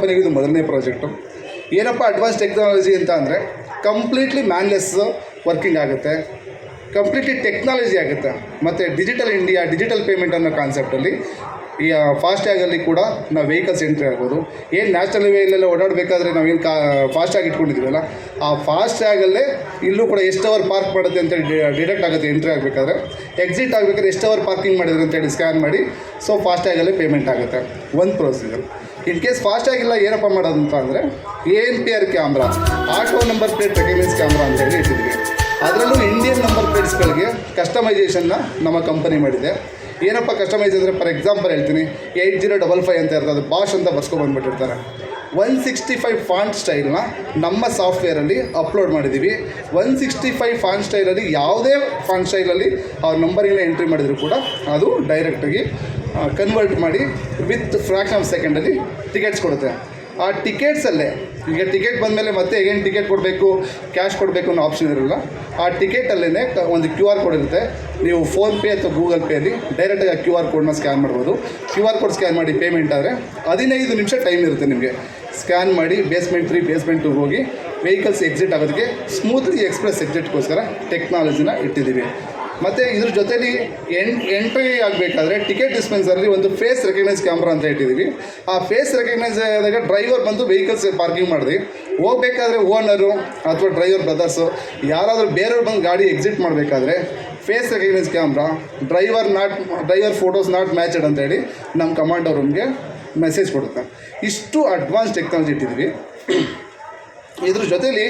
ಕಂಪನಿಗೆ ಇದು ಮೊದಲನೇ ಪ್ರಾಜೆಕ್ಟು. ಏನಪ್ಪ ಅಡ್ವಾನ್ಸ್ ಟೆಕ್ನಾಲಜಿ ಅಂತ ಅಂದರೆ ಕಂಪ್ಲೀಟ್ಲಿ ಮ್ಯಾನ್ಲೆಸ್ ವರ್ಕಿಂಗ್ ಆಗುತ್ತೆ. ಕಂಪ್ಲೀಟ್ಲಿ ಟೆಕ್ನಾಲಜಿ ಆಗುತ್ತೆ. ಮತ್ತು ಡಿಜಿಟಲ್ ಇಂಡಿಯಾ ಡಿಜಿಟಲ್ ಪೇಮೆಂಟ್ ಅನ್ನೋ ಕಾನ್ಸೆಪ್ಟಲ್ಲಿ ಈ ಫಾಸ್ಟ್ಯಾಗಲ್ಲಿ ಕೂಡ ನಾವು ವೆಹಿಕಲ್ಸ್ ಎಂಟ್ರಿ ಆಗ್ಬೋದು. ಏನು ನ್ಯಾಷನಲ್ ವೇಲೆಲ್ಲ ಓಡಾಡಬೇಕಾದ್ರೆ ನಾವೇನು ಕಾ ಫಾಸ್ಟ್ಯಾಗ್ ಇಟ್ಕೊಂಡಿದ್ದೀವಲ್ಲ, ಆ ಫಾಸ್ಟ್ಯಾಗಲ್ಲೇ ಇಲ್ಲೂ ಕೂಡ ಎಷ್ಟು ಅವರ್ ಪಾರ್ಕ್ ಮಾಡುತ್ತೆ ಅಂತ ಡಿಡಕ್ಟ್ ಆಗುತ್ತೆ ಎಂಟ್ರಿ ಆಗಬೇಕಾದ್ರೆ. ಎಕ್ಸಿಟ್ ಆಗಬೇಕಾದ್ರೆ ಎಷ್ಟು ಅವರ್ ಪಾರ್ಕಿಂಗ್ ಮಾಡಿದ್ರು ಅಂತೇಳಿ ಸ್ಕ್ಯಾನ್ ಮಾಡಿ ಸೊ ಫಾಸ್ಟ್ಯಾಗಲ್ಲೇ ಪೇಮೆಂಟ್ ಆಗುತ್ತೆ. ಒಂದು ಪ್ರೊಸೀಜರ್ ಇನ್ ಕೇಸ್ ಫಾಸ್ಟ್ಯಾಗಿಲ್ಲ ಏನಪ್ಪ ಮಾಡೋದು ಅಂತ ಅಂದರೆ A N P R camera auto number plate recognise camera ಅಂತ ಹೇಳಿ ಇಟ್ಟಿದ್ವಿ ಅದರಲ್ಲೂ ಇಂಡಿಯನ್ ನಂಬರ್ ಪ್ಲೇಟ್ಸ್ಗಳಿಗೆ ಕಸ್ಟಮೈಸೇಷನ್ನ ನಮ್ಮ ಕಂಪನಿ ಮಾಡಿದೆ. ಏನಪ್ಪ ಕಸ್ಟಮೈಸ್ ಅಂದರೆ ಫಾರ್ ಎಕ್ಸಾಂಪಲ್ ಹೇಳ್ತೀನಿ ಏಯ್ಟ್ ಜೀರೋ ಡಬಲ್ ಫೈವ್ ಅಂತ ಇರ್ತದೆ ಅದು ಅಂತ ಬರ್ಸ್ಕೊಬಂದ್ಬಿಟ್ಟಿರ್ತಾರೆ ಒನ್ ಸಿಕ್ಸ್ಟಿ ಫೈವ್ ಫಾಂಟ್ ಸ್ಟೈಲ್ನ ನಮ್ಮ ಸಾಫ್ಟ್ವೇರಲ್ಲಿ ಅಪ್ಲೋಡ್ ಮಾಡಿದ್ದೀವಿ ಒನ್ ಸಿಕ್ಸ್ಟಿ ಫೈವ್ ಫಾಂಟ್ ಸ್ಟೈಲಲ್ಲಿ ಯಾವುದೇ ಫಾಂಟ್ ಸ್ಟೈಲಲ್ಲಿ ಅವ್ರ ನಂಬರಿನ ಎಂಟ್ರಿ ಮಾಡಿದರೂ ಕೂಡ ಅದು ಡೈರೆಕ್ಟಾಗಿ ಕನ್ವರ್ಟ್ ಮಾಡಿ ವಿತ್ ಫ್ರಾಕ್ಷನ್ ಆಫ್ ಸೆಕೆಂಡಲ್ಲಿ ಟಿಕೆಟ್ಸ್ ಕೊಡುತ್ತೆ. ಆ ಟಿಕೆಟ್ಸಲ್ಲೇ ಈಗ ಟಿಕೆಟ್ ಬಂದಮೇಲೆ ಮತ್ತೆ ಏನು ಟಿಕೆಟ್ ಕೊಡಬೇಕು? ಕ್ಯಾಶ್ ಕೊಡಬೇಕು ಅನ್ನೋ ಆಪ್ಷನ್ ಇರಲ್ಲ. ಆ ಟಿಕೆಟಲ್ಲೇ ಒಂದು ಕ್ಯೂ ಆರ್ ಕೋಡ್ ಇರುತ್ತೆ. ನೀವು ಫೋನ್ಪೇ ಅಥವಾ ಗೂಗಲ್ ಪೇಲಿ ಡೈರೆಕ್ಟಾಗಿ ಆ ಕ್ಯೂ ಆರ್ ಕೋಡ್ನ ಸ್ಕ್ಯಾನ್ ಮಾಡ್ಬೋದು. ಕ್ಯೂ ಆರ್ ಕೋಡ್ ಸ್ಕ್ಯಾನ್ ಮಾಡಿ ಪೇಮೆಂಟ್ ಆದರೆ ಹದಿನೈದು ನಿಮಿಷ ಟೈಮ್ ಇರುತ್ತೆ ನಿಮಗೆ. ಸ್ಕ್ಯಾನ್ ಮಾಡಿ ಬೇಸ್ಮೆಂಟ್ ತ್ರೀ ಬೇಸ್ಮೆಂಟ್ ಟು ಹೋಗಿ ವೆಹಿಕಲ್ಸ್ ಎಕ್ಸಿಟ್ ಆಗೋದಕ್ಕೆ ಸ್ಮೂತ್ಲಿ ಎಕ್ಸ್ಪ್ರೆಸ್ ಎಕ್ಸಿಟ್ಗೋಸ್ಕರ ಟೆಕ್ನಾಲಜಿನ ಇಟ್ಟಿದ್ದೀವಿ. ಮತ್ತು ಇದ್ರ ಜೊತೆಲಿ ಎನ್ ಎಂಟ್ರಿ ಆಗಬೇಕಾದ್ರೆ ಟಿಕೆಟ್ ಡಿಸ್ಪೆನ್ಸರಲ್ಲಿ ಒಂದು ಫೇಸ್ ರೆಕಗ್ನೈಸ್ ಕ್ಯಾಮ್ರಾ ಅಂತ ಇಟ್ಟಿದ್ದೀವಿ ಆ ಫೇಸ್ ರೆಕಗ್ನೈಸ್ ಆದಾಗ ಡ್ರೈವರ್ ಬಂದು ವೆಹಿಕಲ್ಸ್ ಪಾರ್ಕಿಂಗ್ ಮಾಡಿದ್ವಿ. ಹೋಗ್ಬೇಕಾದ್ರೆ ಓನರು ಅಥವಾ ಡ್ರೈವರ್ ಬ್ರದರ್ಸು, ಯಾರಾದರೂ ಬೇರೆಯವ್ರು ಬಂದು ಗಾಡಿ ಎಕ್ಸಿಟ್ ಮಾಡಬೇಕಾದ್ರೆ face recognise camera, driver not, driver photos not matched ಅಂತೇಳಿ ನಮ್ಮ ಕಮಾಂಡರ್ ರೂಮ್ಗೆ ಮೆಸೇಜ್ ಕೊಡುತ್ತೆ. ಇಷ್ಟು ಅಡ್ವಾನ್ಸ್ ಟೆಕ್ನಾಲಜಿ ಇಟ್ಟಿದ್ವಿ. ಇದ್ರ ಜೊತೆಯಲ್ಲಿ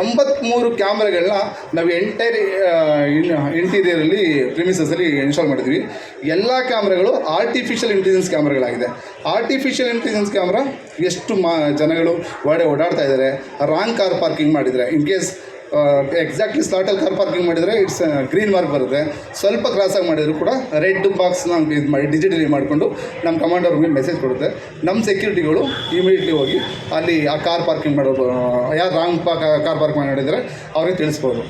ಎಂಬತ್ತ್ಮೂರು ಕ್ಯಾಮ್ರಾಗಳನ್ನ ನಾವು ಎಂಟೈರ್ ಇಂಟೀರಿಯರಲ್ಲಿ ಪ್ರಿಮಿಸಸಲ್ಲಿ ಇನ್ಸ್ಟಾಲ್ ಮಾಡಿದ್ವಿ. ಎಲ್ಲ ಕ್ಯಾಮ್ರಾಗಳು ಆರ್ಟಿಫಿಷಿಯಲ್ ಇಂಟೆಲಿಜೆನ್ಸ್ ಕ್ಯಾಮ್ರಾಗಳಾಗಿದೆ. ಆರ್ಟಿಫಿಷಿಯಲ್ ಇಂಟೆಲಿಜೆನ್ಸ್ ಕ್ಯಾಮ್ರಾ ಎಷ್ಟು ಮಾ, ಜನಗಳು ಒಡೆ ಓಡಾಡ್ತಾ ಇದ್ದಾರೆ ರಾಂಗ್ ಕಾರ್ ಪಾರ್ಕಿಂಗ್ ಮಾಡಿದರೆ. ಇನ್ ಕೇಸ್ ಎಕ್ಸಾಕ್ಟ್ಲಿ ಸ್ಲಾಟಲ್ಲಿ ಕಾರ್ ಪಾರ್ಕಿಂಗ್ ಮಾಡಿದರೆ ಇಟ್ಸ್ ಗ್ರೀನ್ ಮಾರ್ಕ್ ಬರುತ್ತೆ. ಸ್ವಲ್ಪ ಕ್ರಾಸಾಗಿ ಮಾಡಿದರೂ ಕೂಡ ರೆಡ್ ಬಾಕ್ಸ್ನ ಇದು ಮಾಡಿ ಡಿಜಿಟಲಿ ಮಾಡಿಕೊಂಡು ನಮ್ಮ ಕಮಾಂಡರ್ ರೂಮಿಗೆ ಮೆಸೇಜ್ ಕೊಡುತ್ತೆ. ನಮ್ಮ ಸೆಕ್ಯೂರಿಟಿಗಳು ಇಮಿಡಿಯೇಟ್ಲಿ ಹೋಗಿ ಅಲ್ಲಿ ಆ ಕಾರ್ ಪಾರ್ಕಿಂಗ್ ಮಾಡೋದು ಯಾರು ರಾಂಗ್ ಕಾರ್ ಪಾರ್ಕ್ ಮಾಡಿದರೆ ಅವ್ರಿಗೆ ತಿಳಿಸ್ಬೋದು.